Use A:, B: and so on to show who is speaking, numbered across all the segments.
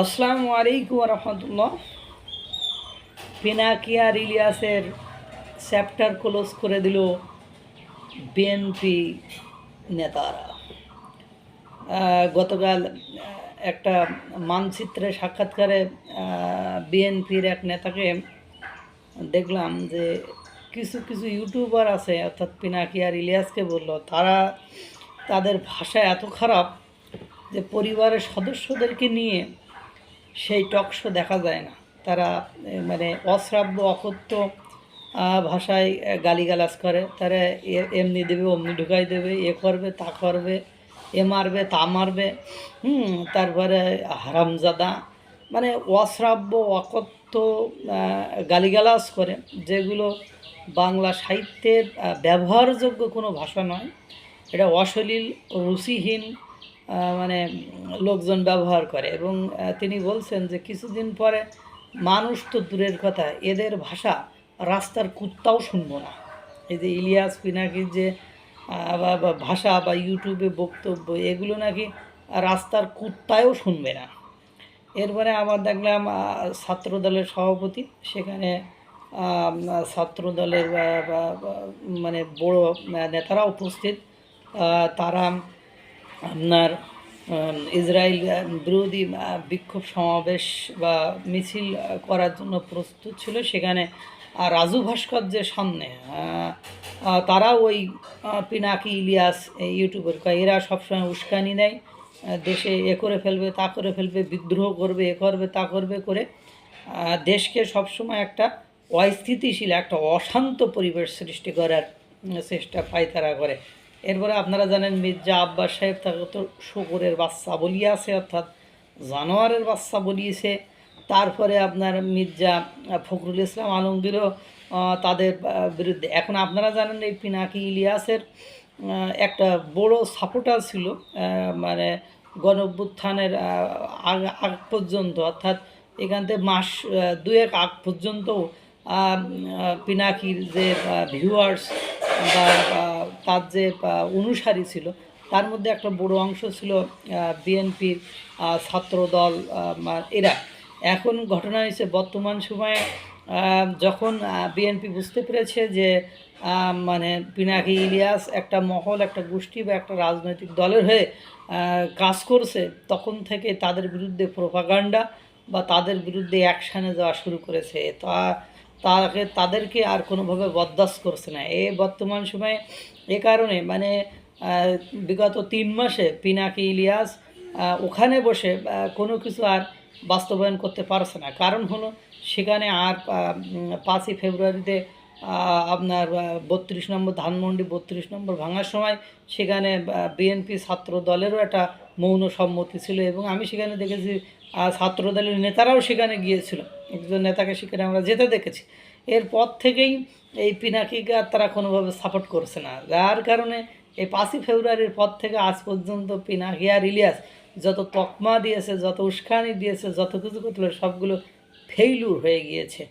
A: আসসালামু আলাইকুম রহমতুল্লাহ। পিনাকিয়ার ইলিয়াসের চ্যাপ্টার ক্লোজ করে দিল বিএনপি নেতারা। গতকাল একটা মানচিত্রে সাক্ষাৎকারে বিএনপির এক নেতাকে দেখলাম যে কিছু কিছু ইউটিউবার আছে, অর্থাৎ পিনাকি আর ইলিয়াসকে বলল, তারা তাদের ভাষা এত খারাপ যে পরিবারের সদস্যদেরকে নিয়ে সেই টকশো দেখা যায় না। তারা মানে অশ্রাব্য, অকথ্য ভাষায় গালিগালাজ করে। তারা এমনি দেবে, অমনি ঢুকাই দেবে, এ করবে, তা করবে, এ মারবে, তা মারবে। হুম, তারপরে হারামজাদা মানে অশ্রাব্য, অকথ্য গালিগালাজ করে, যেগুলো বাংলা সাহিত্যের ব্যবহারযোগ্য কোনো ভাষা নয়। এটা অশ্লীল, রুচিহীন মানে লোকজন ব্যবহার করে এবং তিনি বলছেন যে কিছুদিন পরে মানুষ তো দূরের কথা এদের ভাষা রাস্তার কুত্তাও শুনব না। এই যে ইলিয়াস পিনাকির যে ভাষা বা ইউটিউবে বক্তব্য এগুলো নাকি রাস্তার কুত্তায়ও শুনবে না। এরপরে আবার দেখলাম আহ, ছাত্র দলের সভাপতি সেখানে আহ, ছাত্র দলের বা- বা- বা- মানে বড় নেতারা উপস্থিত। তারা আপনার ইসরায়েল বিরোধী বিক্ষোভ সমাবেশ বা মিছিল করার জন্য প্রস্তুত ছিল। সেখানে রাজু ভাস্কর্যের সামনে তারা ওই পিনাকি, ইলিয়াস ইউটিউবের এরা সবসময় উস্কানি নেয়। দেশে এ করে ফেলবে, তা করে ফেলবে, বিদ্রোহ করবে, এ করবে, তা করবে করে দেশকে সবসময় একটা অস্থিতিশীল, একটা অশান্ত পরিবেশ সৃষ্টি করার চেষ্টা পায় তারা করে। এরপরে আপনারা জানেন মির্জা আব্বাস সাহেব তাকে তো শুকুরের বাচ্চা বলিয়াছে, অর্থাৎ জানোয়ারের বাচ্চা বলিয়েছে। তারপরে আপনার মির্জা ফখরুল ইসলাম আলমগীরও তাদের বিরুদ্ধে। এখন আপনারা জানেন এই পিনাকি ইলিয়াসের একটা বড় সাপোর্টার ছিল মানে গণ অভ্যুত্থানের আগ আগ পর্যন্ত, অর্থাৎ এখান থেকে মাস দুয়েক আগ পর্যন্ত পিনাকির যে ভিউয়ার্স বা তার যে অনুসারী ছিল, তার মধ্যে একটা বড় অংশ ছিল বিএনপির ছাত্রদল এরা। এখন ঘটনা হয়েছে, বর্তমান সময়ে যখন বিএনপি বুঝতে পেরেছে যে মানে পিনাকি ইলিয়াস একটা মহল, একটা গোষ্ঠী বা একটা রাজনৈতিক দলের হয়ে কাজ করছে, তখন থেকে তাদের বিরুদ্ধে প্রোপাগান্ডা বা তাদের বিরুদ্ধে অ্যাকশানে যাওয়া শুরু করেছে। তা তাকে, তাদেরকে আর কোনোভাবে বরদাস্ত করছে না। এ বর্তমান সময়ে এ কারণে মানে বিগত তিন মাসে পিনাকি, ইলিয়াস ওখানে বসে কোনো কিছু আর বাস্তবায়ন করতে পারছে না। কারণ হলো, সেখানে আর পাঁচই ফেব্রুয়ারিতে আপনার বত্রিশ নম্বর ধানমন্ডি, বত্রিশ নম্বর ভাঙার সময় সেখানে বিএনপি ছাত্র দলেরও একটা মৌন সম্মতি ছিল এবং আমি সেখানে দেখেছি ছাত্র দলের নেতারাও সেখানে গিয়েছিল। একজন নেতাকে সেখানে আমরা যেতে দেখেছি। এরপর থেকেই এই পিনাকিকে আর তারা কোনোভাবে সাপোর্ট করছে না। যার কারণে এই পাঁচই ফেব্রুয়ারির পর থেকে আজ পর্যন্ত পিনাকি আর ইলিয়াস যত তকমা দিয়েছে, যত উস্কানি দিয়েছে, যত কিছু করছিল, সবগুলো ফেইলুর হয়ে গিয়েছে।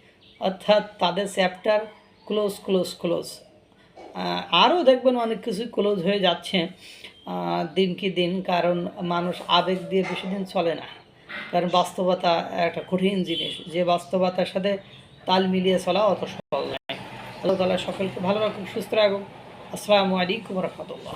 A: অর্থাৎ তাদের চ্যাপ্টার ক্লোজ ক্লোজ ক্লোজ আরও দেখবেন অনেক কিছুই ক্লোজ হয়ে যাচ্ছে দিন কি দিন। কারণ মানুষ আবেগ দিয়ে বেশি দিন চলে না। কারণ বাস্তবতা একটা কঠিন জিনিস। যে বাস্তবতার সাথে তাল মিলিয়ে চলা অত সহজ নয়। আল্লাহ তালা সকলকে ভালো রাখুন সুস্থ রাখুক। আসসালামু আলাইকুম রহমতুল্লাহ।